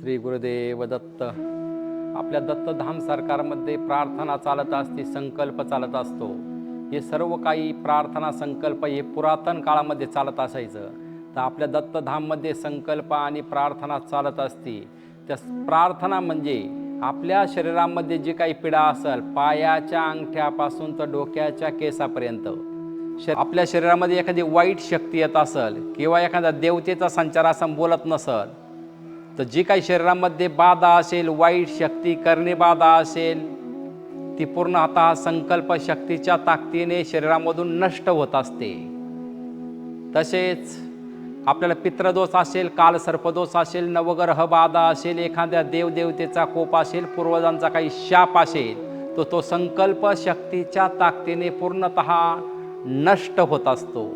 श्री गुरुदेव दत्त. आपल्या दत्तधाम सरकारमध्ये प्रार्थना चालत असते संकल्प चालत असतो. हे सर्व काही प्रार्थना संकल्प हे पुरातन काळामध्ये चालत असायचं. तर आपल्या दत्तधाममध्ये संकल्प आणि प्रार्थना चालत असते. त्या प्रार्थना म्हणजे आपल्या शरीरामध्ये जी काही पीडा असेल पायाच्या अंगठ्यापासून तर डोक्याच्या केसापर्यंत. श आपल्या शरीरामध्ये एखादी वाईट शक्ती येत असेल किंवा एखादा देवतेचा संचार असं बोलत नसल तर जी काही शरीरामध्ये बाधा असेल वाईट शक्ती करणे बाधा असेल ती पूर्ण आता संकल्प शक्तीच्या ताकदीने शरीरामधून नष्ट होत असते. तसेच आपल्याला पित्रदोष असेल काल सर्पदोष असेल नवग्रह बाधा असेल एखाद्या देवदेवतेचा कोप असेल पूर्वजांचा काही शाप असेल तो तो संकल्प शक्तीच्या ताकदीने पूर्णत नष्ट होत असतो.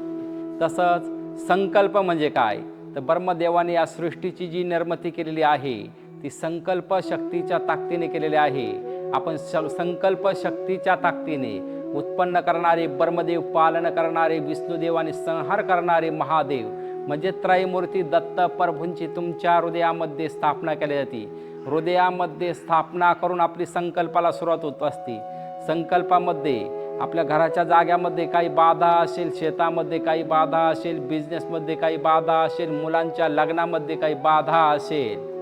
तसंच संकल्प म्हणजे काय? तर ब्रह्मदेवाने या सृष्टीची जी निर्मिती केलेली आहे ती संकल्प शक्तीच्या ताकदीने केलेली आहे. आपण श संकल्प शक्तीच्या ताकदीने उत्पन्न करणारे ब्रह्मदेव पालन करणारे विष्णुदेव आणि संहार करणारे महादेव म्हणजे त्रयमूर्ती दत्त प्रभूंची तुमच्या हृदयामध्ये स्थापना केली जाते. हृदयामध्ये स्थापना करून आपली संकल्पाला सुरुवात होत असते. संकल्पामध्ये आपल्या घराच्या जाग्यामध्ये काही बाधा असेल शेतामध्ये काही बाधा असेल बिझनेसमध्ये काही बाधा असेल मुलांच्या लग्नामध्ये काही बाधा असेल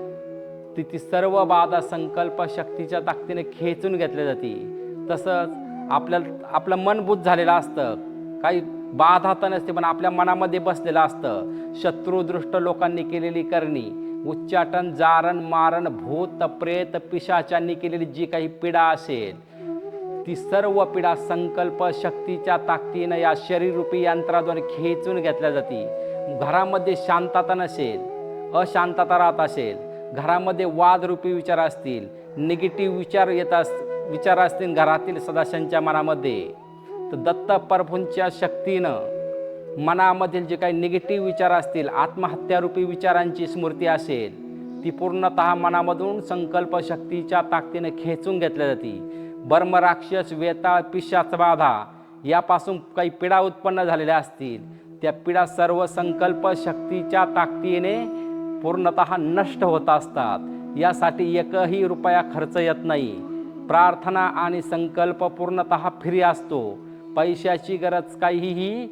ती ती सर्व बाधा संकल्प शक्तीच्या ताकदीने खेचून घेतली जाते. तसंच आपल्या आपलं मन बुद्ध झालेलं असतं. काही बाधा तर नसते पण आपल्या मनामध्ये बसलेलं असतं. शत्रुदृष्ट लोकांनी केलेली करणी उच्चाटन जारण मारण भूत प्रेत पिशाचांनी केलेली जी काही पीडा असेल ती सर्व पीडा संकल्प शक्तीच्या ताकदीनं या शरीररूपी यंत्राद्वारे खेचून घेतल्या जाते. घरामध्ये शांतता नसेल अशांतता राहत असेल घरामध्ये वादरूपी विचार असतील निगेटिव्ह विचार येत अस विचार असतील घरातील सदस्यांच्या मनामध्ये तर दत्त परभूंच्या शक्तीनं मनामधील जे काही निगेटिव्ह विचार असतील आत्महत्यारूपी विचारांची स्मृती असेल ती पूर्णत मनामधून संकल्प शक्तीच्या ताकदीने खेचून घेतल्या जाते. बर्मराक्षस वेताळ पिशाच बाधा यापासून काही पिढा उत्पन्न झालेल्या असतील. त्या पिढा सर्व संकल्प शक्तीच्या ताकदीने पूर्णत नष्ट होत असतात. यासाठी एकही रुपया खर्च येत नाही. प्रार्थना आणि संकल्प पूर्णत फ्री असतो. पैशाची गरज काहीही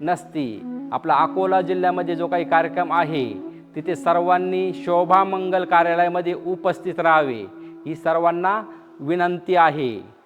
नसती. आपला अकोला जिल्ह्यामध्ये जो काही कार्यक्रम आहे तिथे सर्वांनी शोभा मंगल कार्यालयामध्ये उपस्थित राहावे. ही सर्वांना विनंती आहे.